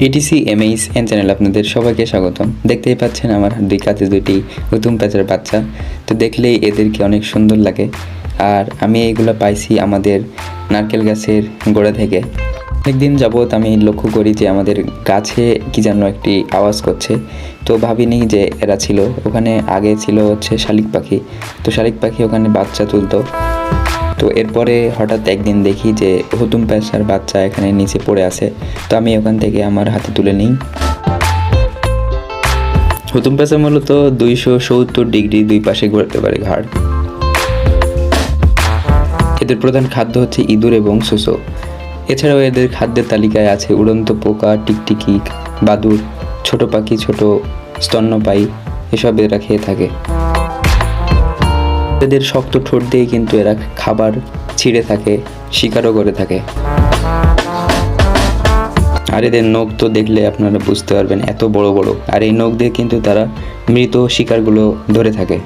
TTC এমএইস N channel আপনাদের সবাইকে স্বাগতম। দেখতেই পাচ্ছেন আমার দুই কাছে দুইটি হুতুম প্যাঁচার বাচ্চা। তো দেখলেই এদেরকে অনেক সুন্দর লাগে। আর আমি এইগুলো পাইছি আমাদের নারকেল গাছের গোড়া থেকে। অনেকদিন যাবৎ আমি লক্ষ্য করি যে আমাদের গাছে কি যেন একটি আওয়াজ করছে। তো ভাবিনি যে এরা ছিল। ওখানে আগে ছিল হচ্ছে শালিক পাখি। তো শালিক পাখি ওখানে বাচ্চা তুলতো। তো এরপরে হঠাৎ একদিন দেখি যে হুতুম প্যাঁচার বাচ্চা এখানে নিচে পড়ে আছে, তো আমি ওখান থেকে আমার হাতে তুলে নিই। হুতুম প্যাঁচা মূলত দুইশো সত্তর ডিগ্রি দুই পাশে ঘোরাতে পারে ঘাড়। এদের প্রধান খাদ্য হচ্ছে ইঁদুর এবং সুসো এছাড়াও এদের খাদ্যের তালিকায় আছে উড়ন্ত পোকা, টিকটিকি, বাদুর, ছোট পাখি, ছোট স্তন্যপায়ী, এসব এরা খেয়ে থাকে। এদের শক্ত ঠোঁট দিয়ে কিন্তু এরা খাবার ছিঁড়ে থাকে, শিকারও করে থাকে। আর এদের নখ তো দেখলে আপনারা বুঝতে পারবেন এত বড় বড়। আর এই নখ দিয়ে কিন্তু তারা মৃত শিকারগুলো ধরে থাকে।